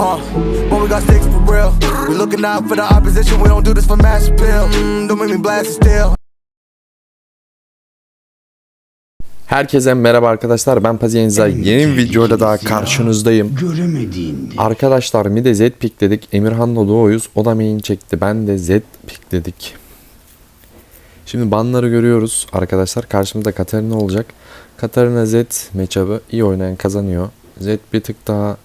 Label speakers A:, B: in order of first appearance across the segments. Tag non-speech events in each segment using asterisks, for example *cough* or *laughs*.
A: Uh, when we got sticks for real. We looking out for the opposition. We don't do this for mass appeal. Mm, don't make me blast it still.
B: Herkese merhaba arkadaşlar ben Pazienza yeni bir videoyla daha karşınızdayım.
C: Göremediğinde
B: Arkadaşlar mi de Z pikledik Emirhan'la Doğuyuz o da main çekti ben de Z pikledik. Şimdi banları görüyoruz arkadaşlar karşımızda Katarina olacak. Katarina Z matchup'ı iyi oynayan kazanıyor. Z bir tık daha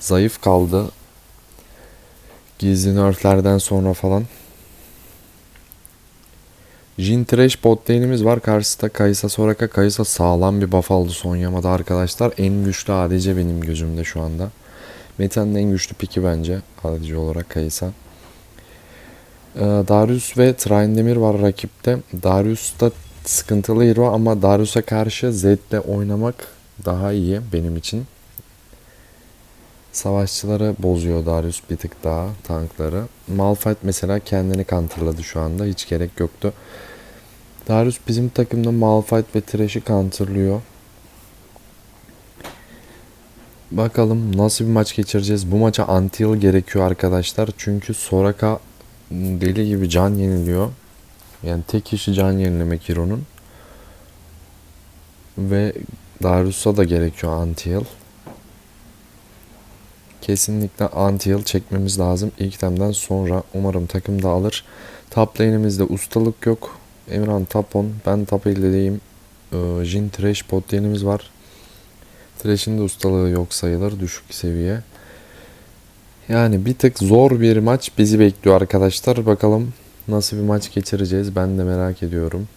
B: zayıf kaldı. Gizli nerflerden sonra falan. Jin Trash bot lane'imiz var. Karşısında Kaysa Soraka. Kaysa sağlam bir buff aldı son yamada arkadaşlar. En güçlü ADC benim gözümde şu anda. Meta'nın en güçlü piki bence. ADC olarak Kaysa. Ee, Darius ve Trindamir var rakipte. Darius da sıkıntılı hero ama Darius'a karşı Zed'le oynamak daha iyi benim için. Savaşçıları bozuyor Darius bir tık daha tankları. Malphite mesela kendini counterladı şu anda. Hiç gerek yoktu. Darius bizim takımda Malphite ve Thresh'i counterlıyor. Bakalım nasıl bir maç geçireceğiz. Bu maça anti-heal gerekiyor arkadaşlar. Çünkü Soraka deli gibi can yeniliyor. Yani tek işi can yenilemek Hero'nun. Ve Darius'a da gerekiyor anti-heal. Kesinlikle anti-heal çekmemiz lazım. İlk temden sonra umarım takım da alır. Top lane'imizde ustalık yok. Emirhan 10. Ben top 50'deyim. Ee, Jin Thresh bot lane'imiz var. Thresh'in de ustalığı yok sayılır. Düşük seviye. Yani bir tık zor bir maç bizi bekliyor arkadaşlar. Bakalım nasıl bir maç geçireceğiz. Ben de merak ediyorum.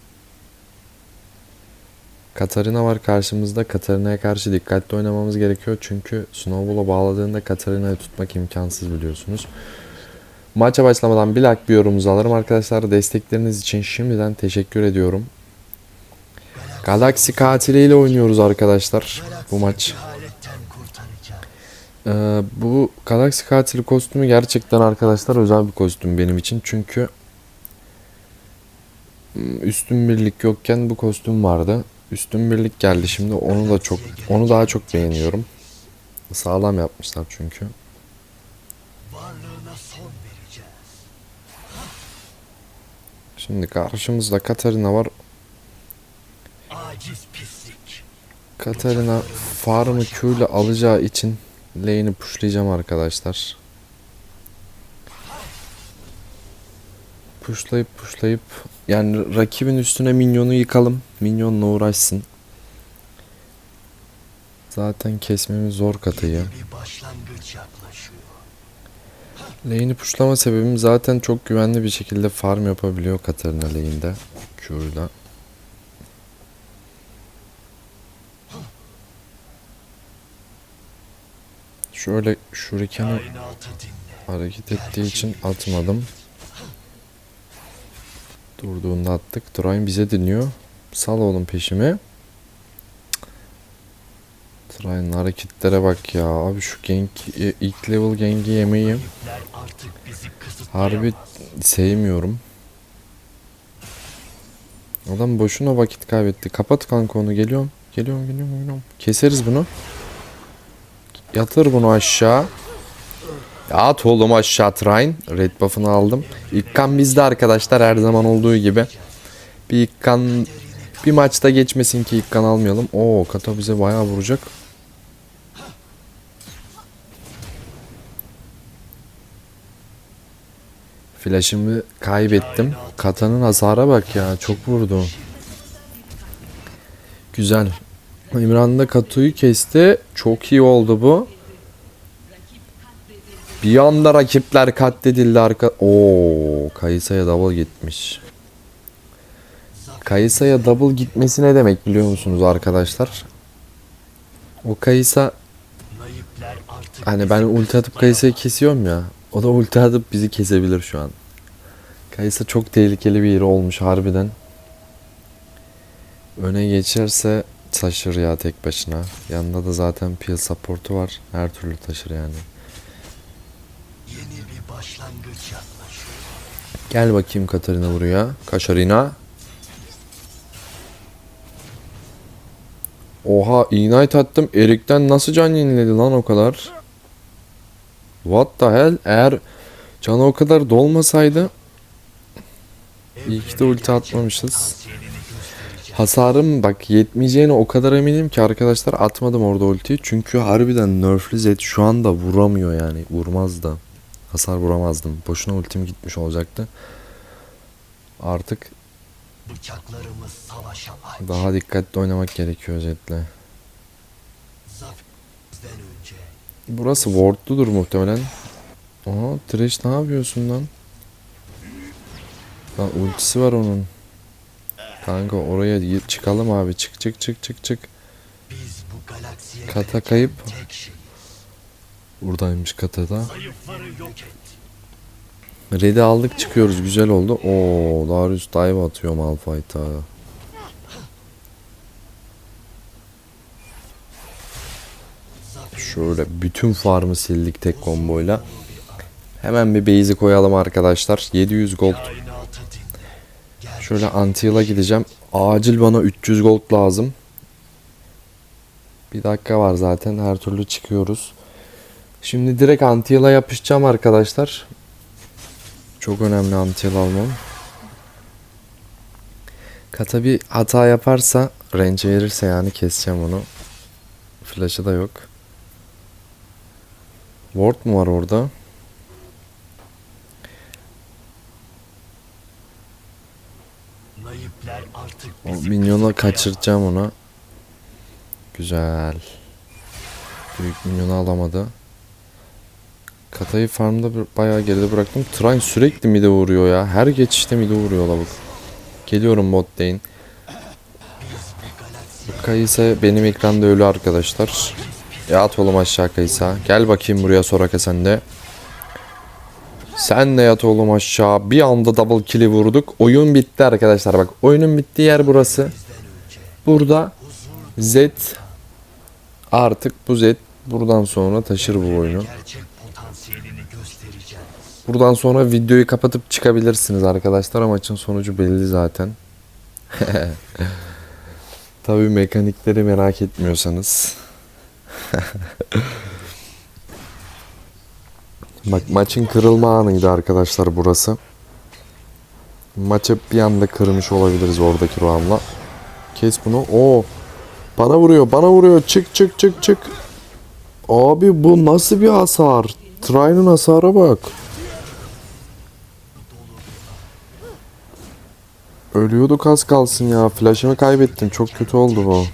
B: Katarina var karşımızda. Katarina'ya karşı dikkatli oynamamız gerekiyor. Çünkü Snowball'a bağladığında Katarina'yı tutmak imkansız biliyorsunuz. Maça başlamadan bir like bir yorumunuzu alırım arkadaşlar. Destekleriniz için şimdiden teşekkür ediyorum. Galaxy katiliyle oynuyoruz arkadaşlar bu maç. Ee, bu Galaxy katili kostümü gerçekten arkadaşlar özel bir kostüm benim için. Çünkü ım, üstün birlik yokken bu kostüm vardı. Üstün birlik geldi şimdi onu da çok onu daha çok beğeniyorum. Sağlam yapmışlar çünkü. Şimdi karşımızda Katarina var. Katarina farmı Q ile alacağı için lane'i pushlayacağım arkadaşlar. Pushlayıp pushlayıp yani rakibin üstüne minyonu yıkalım. Minyonla uğraşsın. Zaten kesmemiz zor
C: yaklaşıyor.
B: Lane'i pushlama sebebim zaten çok güvenli bir şekilde farm yapabiliyor Katarina lane'de. Q'yla. Şöyle şuriken'i hareket ettiği için atmadım. Durduğunda attık. Trine bize dinliyor. Sal oğlum peşimi. Trine'ın hareketlere bak ya. Abi şu gank, e, ilk level
C: bizi kısıtlayamaz.
B: harbi sevmiyorum. Adam boşuna vakit kaybetti. Kapat kanka onu. Geliyorum. Geliyorum, geliyorum, geliyorum. Keseriz bunu. Yatır bunu aşağı. At oğlum aşağı Trine. Red buff'ını aldım. İlk kan bizde arkadaşlar her zaman olduğu gibi. Bir ilk kan bir maçta geçmesin ki ilk kan almayalım. Oo Kata bize bayağı vuracak. Flash'ımı kaybettim. Kata'nın hasara bak ya. Çok vurdu. Güzel. İmran da Katu'yu kesti. Çok iyi oldu bu. Bir anda rakipler katledildi arka... Oo, Kayısa'ya double gitmiş. Kayısa'ya double gitmesi ne demek biliyor musunuz arkadaşlar? O Kayısa Hani ben ulti atıp Kayısa'yı kesiyorum ya. O da ulti atıp bizi kesebilir şu an. Kayısa çok tehlikeli bir yeri olmuş harbiden. Öne geçerse taşır ya tek başına. Yanında da zaten peel support'u var. Her türlü taşır yani. Gel bakayım Katarina buraya. Kaşarina. Oha ignite attım. Erik'ten nasıl can yeniledi lan o kadar? What the hell? Eğer canı o kadar dolmasaydı İyi ki de ulti atmamışız. Hasarım bak yetmeyeceğine o kadar eminim ki arkadaşlar atmadım orada ultiyi. Çünkü harbiden nerfli Zed şu anda vuramıyor yani. Vurmaz da. Hasar vuramazdım. Boşuna ultim gitmiş olacaktı. Artık
C: Bıçaklarımız savaşa aç.
B: daha dikkatli oynamak gerekiyor
C: önce
B: Burası wardludur muhtemelen. Aha Thresh ne yapıyorsun lan? Lan ultisi var onun. Kanka oraya çıkalım abi. Çık çık çık çık çık.
C: biz bu galaksiye
B: Kata kayıp. Buradaymış katada. Red'i aldık çıkıyoruz. Güzel oldu. Oo Darius dive atıyor Malphite'a. Şöyle bütün farmı sildik tek komboyla. Hemen bir base'i koyalım arkadaşlar. 700 gold. Şöyle Antil'a gideceğim. Acil bana 300 gold lazım. Bir dakika var zaten. Her türlü çıkıyoruz. Şimdi direkt Antil'a yapışacağım arkadaşlar. Çok önemli Antil almam. Kata bir hata yaparsa, range verirse yani keseceğim onu. Flash'ı da yok. Ward mu var orada? O minyonu kaçıracağım ona. Güzel. Büyük minyonu alamadı. Katayı farmda bayağı geride bıraktım. Trine sürekli mide vuruyor ya. Her geçişte mide vuruyor lavuk. Geliyorum lane. Bu Kayısa benim ekranda ölü arkadaşlar. E at oğlum aşağı Kayısa. Gel bakayım buraya Soraka sen de. Sen de yat oğlum aşağı. Bir anda double kill'i vurduk. Oyun bitti arkadaşlar. Bak oyunun bittiği yer burası. Burada Z artık bu Z buradan sonra taşır bu oyunu. Buradan sonra videoyu kapatıp çıkabilirsiniz arkadaşlar. Maçın sonucu belli zaten. *laughs* Tabii mekanikleri merak etmiyorsanız. *laughs* Bak maçın kırılma anıydı arkadaşlar burası. Maçı bir anda kırmış olabiliriz oradaki roundla. Kes bunu. Oo. Bana vuruyor, bana vuruyor. Çık çık çık çık. Abi bu nasıl bir hasar? Trine'ın hasara bak. Ölüyorduk az kalsın ya. Flash'ımı kaybettim. Çok kötü oldu bu.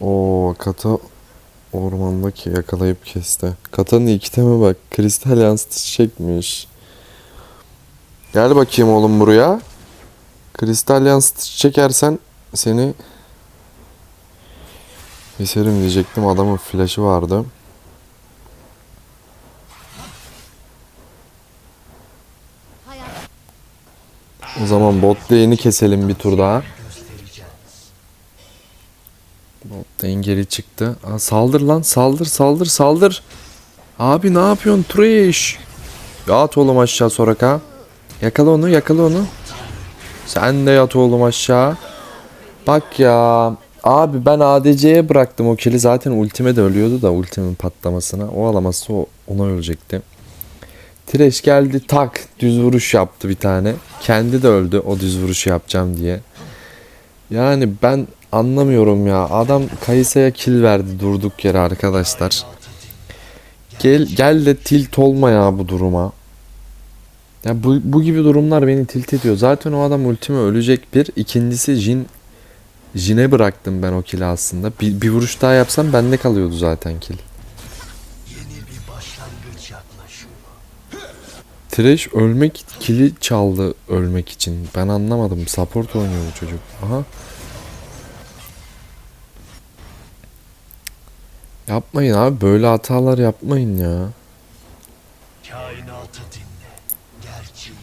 B: Oo kata ormandaki yakalayıp kesti. Katanın iki teme bak. Kristal yansıtıcı çekmiş. Gel bakayım oğlum buraya. Kristal yansıtıcı çekersen seni keserim diyecektim. Adamın flash'ı vardı. O zaman bot lane'i keselim bir tur daha. Bot lane geri çıktı. Aa, saldır lan saldır saldır saldır. Abi ne yapıyorsun Trish? Yat oğlum aşağı Soraka. Yakala onu yakala onu. Sen de yat oğlum aşağı. Bak ya. Abi ben ADC'ye bıraktım o kili. Zaten ultime de ölüyordu da ultimin patlamasına. O alamazsa ona ölecekti. Thresh geldi tak düz vuruş yaptı bir tane. Kendi de öldü o düz vuruşu yapacağım diye. Yani ben anlamıyorum ya. Adam Kayısa'ya kill verdi durduk yere arkadaşlar. Gel gel de tilt olma ya bu duruma. Ya bu, bu gibi durumlar beni tilt ediyor. Zaten o adam ultime ölecek bir. İkincisi Jin Jin'e bıraktım ben o kill'i aslında. Bir, bir vuruş daha yapsam bende kalıyordu zaten kill. Thresh ölmek kili çaldı ölmek için. Ben anlamadım. Support oynuyor bu çocuk. Aha. Yapmayın abi böyle hatalar yapmayın ya.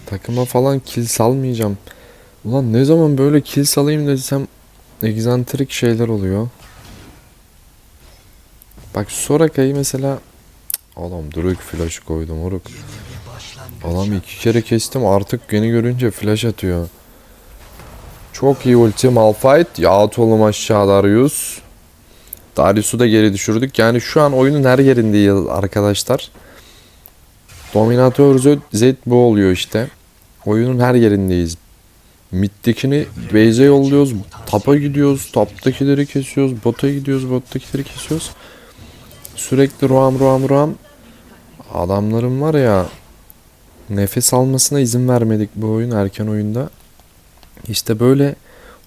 B: Takıma falan kill salmayacağım. Ulan ne zaman böyle kill salayım desem egzantrik şeyler oluyor. Bak Soraka'yı mesela Oğlum Druk flash koydum moruk. Adam iki kere kestim artık beni görünce flash atıyor. Çok iyi ulti Malphite. Ya at oğlum aşağı Darius. Darius'u da geri düşürdük. Yani şu an oyunun her yerindeyiz arkadaşlar. Dominatör Z, bu oluyor işte. Oyunun her yerindeyiz. Mid'dekini base'e yolluyoruz. Tapa gidiyoruz. Taptakileri kesiyoruz. Bota gidiyoruz. Bottakileri kesiyoruz. Sürekli ruam ruam ruam. Adamların var ya nefes almasına izin vermedik bu oyun erken oyunda. İşte böyle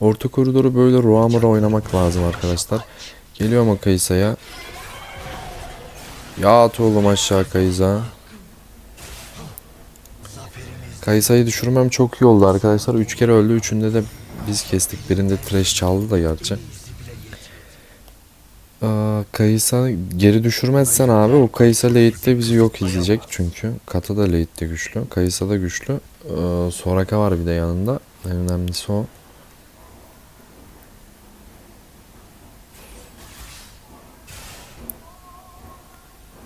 B: orta koridoru böyle ruamura oynamak lazım arkadaşlar. Geliyor mu Kayısa'ya? Ya at oğlum aşağı Kayısa. Kayısa'yı düşürmem çok iyi oldu arkadaşlar. Üç kere öldü. Üçünde de biz kestik. Birinde trash çaldı da gerçi. Kayısa geri düşürmezsen abi o Kayısa late'de bizi yok izleyecek çünkü. Kata da late'de güçlü. Kayısa da güçlü. Soraka var bir de yanında. En önemlisi o.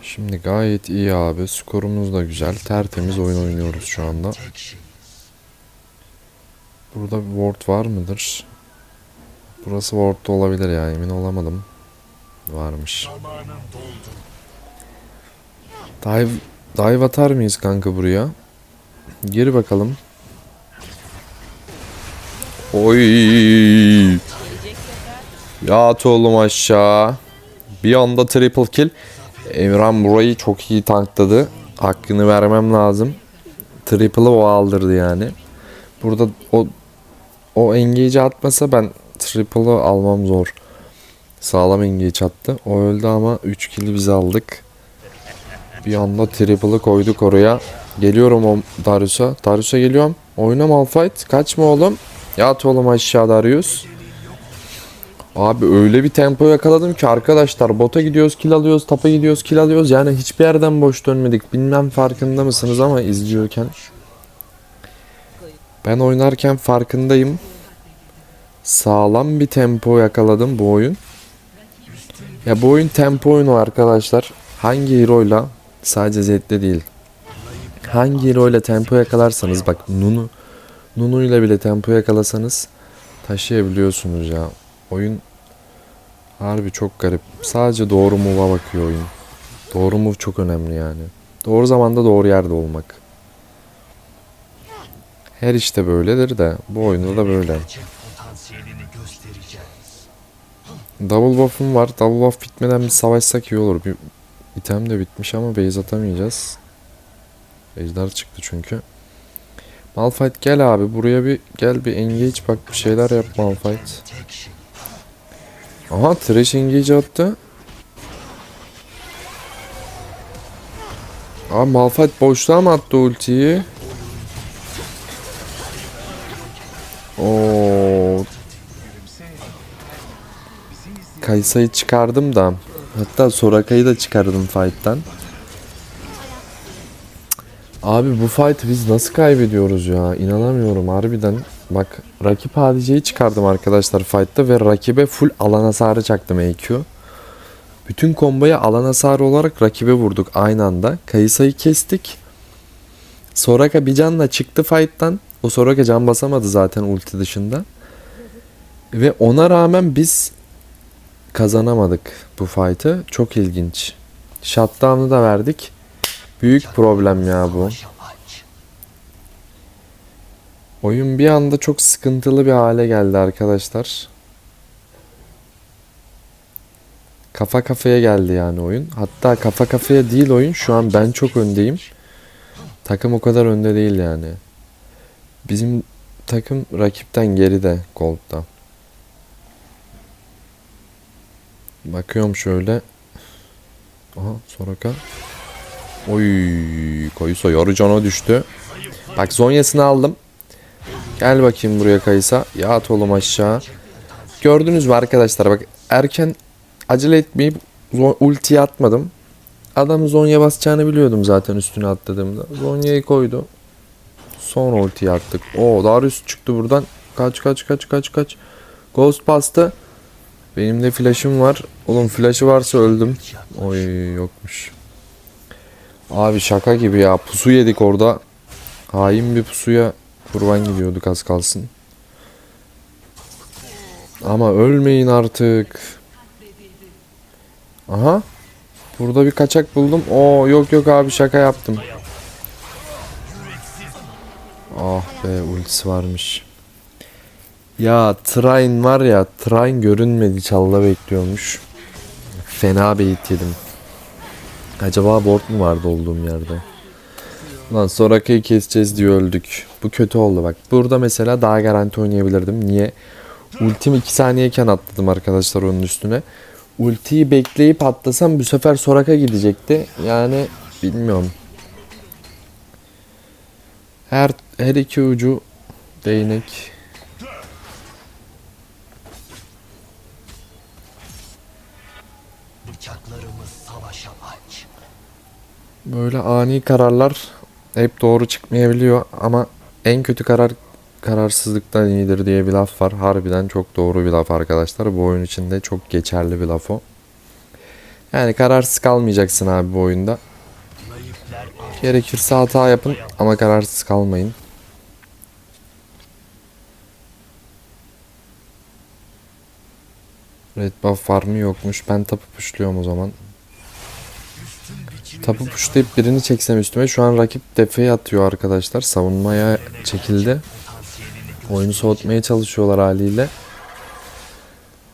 B: Şimdi gayet iyi abi. Skorumuz da güzel. Tertemiz oyun oynuyoruz şu anda. Burada bir ward var mıdır? Burası ward'da olabilir ya emin olamadım. Varmış. Dive, dive atar mıyız kanka buraya? Gir bakalım. Oy! Ya at oğlum aşağı. Bir anda triple kill. Emran burayı çok iyi tankladı. Hakkını vermem lazım. Triple'ı o aldırdı yani. Burada o o engage'i atmasa ben triple'ı almam zor. Sağlam engage attı. O öldü ama 3 kill'i biz aldık. Bir anda triple'ı koyduk oraya. Geliyorum o Darius'a. Darius'a geliyorum. Oyna Malphite. Kaçma oğlum. Yat oğlum aşağı Darius. Abi öyle bir tempo yakaladım ki arkadaşlar bota gidiyoruz kill alıyoruz tapa gidiyoruz kill alıyoruz yani hiçbir yerden boş dönmedik bilmem farkında mısınız ama izliyorken ben oynarken farkındayım sağlam bir tempo yakaladım bu oyun ya bu oyun tempo oyunu arkadaşlar hangi hero'yla sadece Zed'de değil hangi hero'yla tempo yakalarsanız bak Nunu Nunu ile bile tempo yakalasanız taşıyabiliyorsunuz ya oyun Harbi çok garip. Sadece doğru move'a bakıyor oyun. Doğru move çok önemli yani. Doğru zamanda doğru yerde olmak. Her işte böyledir de bu oyunda da böyle. Double buff'um var. Double buff bitmeden bir savaşsak iyi olur. Bir item de bitmiş ama base atamayacağız. Ejder çıktı çünkü. Malphite gel abi buraya bir gel bir engage bak bir şeyler yap Malphite. Aha Thresh engage attı. Aa Malphite boşluğa mı attı ultiyi? Oo. Kaysa'yı çıkardım da. Hatta Soraka'yı da çıkardım fight'tan. Abi bu fight biz nasıl kaybediyoruz ya? İnanamıyorum harbiden. Bak rakip hadiceyi çıkardım arkadaşlar fight'ta ve rakibe full alan hasarı çaktım EQ. Bütün komboya alan hasarı olarak rakibe vurduk aynı anda. Kayısayı kestik. Soraka bir canla çıktı fight'tan. O Soraka can basamadı zaten ulti dışında. Ve ona rağmen biz kazanamadık bu fight'ı. Çok ilginç. Shutdown'ı da verdik. Büyük problem ya bu. Oyun bir anda çok sıkıntılı bir hale geldi arkadaşlar. Kafa kafaya geldi yani oyun. Hatta kafa kafaya değil oyun. Şu an ben çok öndeyim. Takım o kadar önde değil yani. Bizim takım rakipten geride Gold'da. Bakıyorum şöyle. Aha Soraka. Oy Koyusa yarı cana düştü. Bak Zonya'sını aldım. Gel bakayım buraya Kaysa. Yat oğlum aşağı. Gördünüz mü arkadaşlar bak erken acele etmeyip ultiyi atmadım. Adam Zonya basacağını biliyordum zaten üstüne atladığımda. Zonya'yı koydu. Sonra ultiyi attık. Oo Darius çıktı buradan. Kaç kaç kaç kaç kaç. Ghost bastı. Benim de flash'ım var. Oğlum flash'ı varsa öldüm. Oy yokmuş. Abi şaka gibi ya. Pusu yedik orada. Hain bir pusuya kurban gidiyorduk az kalsın. Ama ölmeyin artık. Aha. Burada bir kaçak buldum. Oo yok yok abi şaka yaptım. Ah be ultisi varmış. Ya Train var ya Train görünmedi çalda bekliyormuş. Fena bait yedim. Acaba board mu vardı olduğum yerde? Lan Soraka'yı keseceğiz diye öldük. Bu kötü oldu bak. Burada mesela daha garanti oynayabilirdim. Niye? Ultim 2 saniyeyken atladım arkadaşlar onun üstüne. Ultiyi bekleyip atlasam bu sefer Soraka gidecekti. Yani bilmiyorum. Her her iki ucu değnek. Böyle ani kararlar hep doğru çıkmayabiliyor ama en kötü karar kararsızlıktan iyidir diye bir laf var. Harbiden çok doğru bir laf arkadaşlar. Bu oyun içinde çok geçerli bir laf o. Yani kararsız kalmayacaksın abi bu oyunda. Gerekirse hata yapın ama kararsız kalmayın. Red buff var mı yokmuş. Ben tapu puşluyorum o zaman. Tapu puşlayıp birini çeksem üstüme. Şu an rakip defeye atıyor arkadaşlar. Savunmaya çekildi. Oyunu soğutmaya çalışıyorlar haliyle.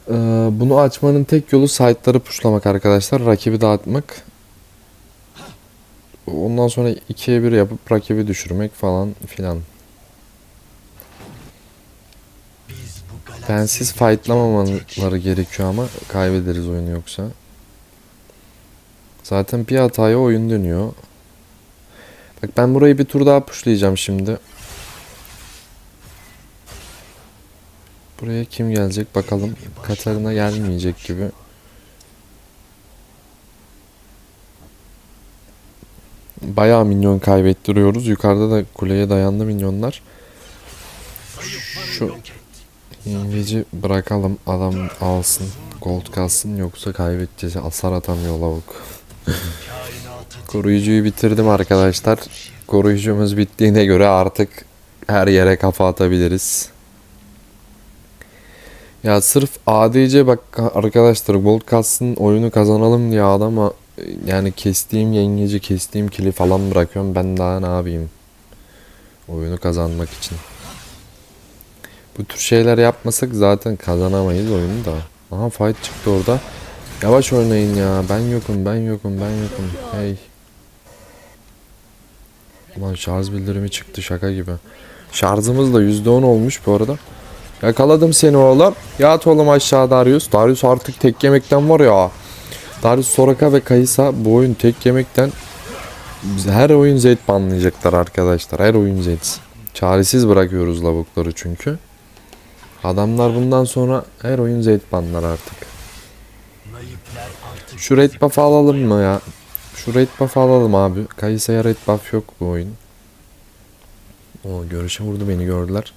B: Ee, bunu açmanın tek yolu site'ları puşlamak arkadaşlar. Rakibi dağıtmak. Ondan sonra ikiye bir yapıp rakibi düşürmek falan filan. Bensiz fightlamamaları gerekiyor ama kaybederiz oyunu yoksa. Zaten bir hataya oyun dönüyor. Bak ben burayı bir tur daha pushlayacağım şimdi. Buraya kim gelecek bakalım. Katarina gelmeyecek gibi. Bayağı minyon kaybettiriyoruz. Yukarıda da kuleye dayandı minyonlar. Şu İngilizce bırakalım adam alsın gold kalsın yoksa kaybedeceğiz asar atamıyor lavuk. *laughs* Koruyucuyu bitirdim arkadaşlar. Koruyucumuz bittiğine göre artık her yere kafa atabiliriz. Ya sırf ADC bak arkadaşlar gold kalsın oyunu kazanalım diye adama yani kestiğim yengeci kestiğim kili falan bırakıyorum ben daha ne yapayım oyunu kazanmak için. Bu tür şeyler yapmasak zaten kazanamayız oyunu da. Aha fight çıktı orada. Yavaş oynayın ya. Ben yokum, ben yokum, ben yokum. Hey. Ulan şarj bildirimi çıktı şaka gibi. Şarjımız da %10 olmuş bu arada. Yakaladım seni oğlum. Yat oğlum aşağı Darius. Darius artık tek yemekten var ya. Darius Soraka ve Kaysa bu oyun tek yemekten her oyun Zed banlayacaklar arkadaşlar. Her oyun Zed. Çaresiz bırakıyoruz lavukları çünkü. Adamlar bundan sonra her oyun Zed banlar artık. Şu red buff alalım mı ya? Şu red buff alalım abi. Kayısı'ya red buff yok bu oyun. O görüşe vurdu beni gördüler.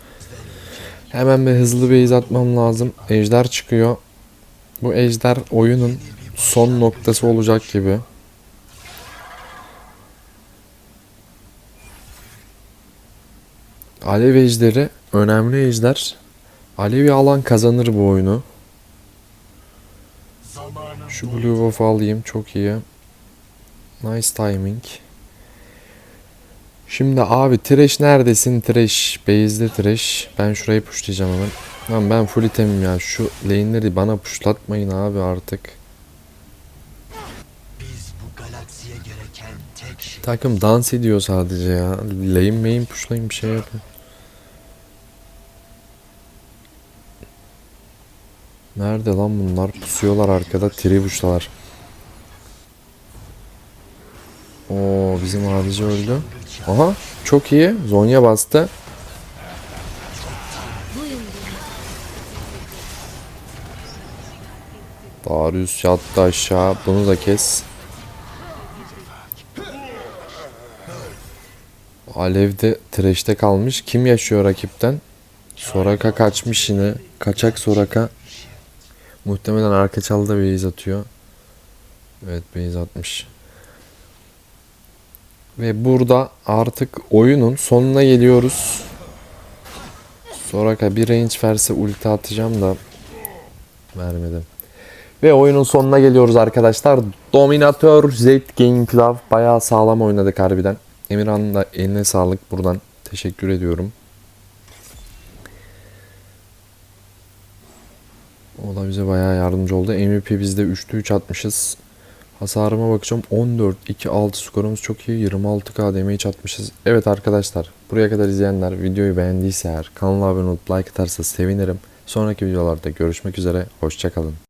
B: Hemen bir hızlı bir iz atmam lazım. Ejder çıkıyor. Bu ejder oyunun son noktası olacak gibi. Alev ejderi önemli ejder. Alevi alan kazanır bu oyunu. Şu blue buff alayım çok iyi. Nice timing. Şimdi abi Thresh neredesin Thresh? Base'de Thresh. Ben şurayı pushlayacağım hemen. Lan ben full itemim ya. Şu lane'leri bana pushlatmayın abi artık.
C: biz bu galaksiye gereken tek şey.
B: Takım dans ediyor sadece ya. Lane main pushlayın bir şey yapın. Nerede lan bunlar? Pusuyorlar arkada. Tribuştalar. Oo bizim abici öldü. Aha çok iyi. Zonya bastı. Darius yattı aşağı. Bunu da kes. Alev'de Thresh'te kalmış. Kim yaşıyor rakipten? Soraka kaçmış yine. Kaçak Soraka. Muhtemelen arka çalda base atıyor. Evet base atmış. Ve burada artık oyunun sonuna geliyoruz. Soraka bir range verse ulti atacağım da vermedim. Ve oyunun sonuna geliyoruz arkadaşlar. Dominatör Z Game Club bayağı sağlam oynadık harbiden. Emirhan'ın da eline sağlık buradan teşekkür ediyorum. Da bize bayağı yardımcı oldu. MVP bizde 3'te 3 atmışız. Hasarıma bakacağım. 14, 2, 6 skorumuz çok iyi. 26k damage atmışız. Evet arkadaşlar buraya kadar izleyenler videoyu beğendiyse eğer kanala abone olup like atarsa sevinirim. Sonraki videolarda görüşmek üzere. Hoşçakalın.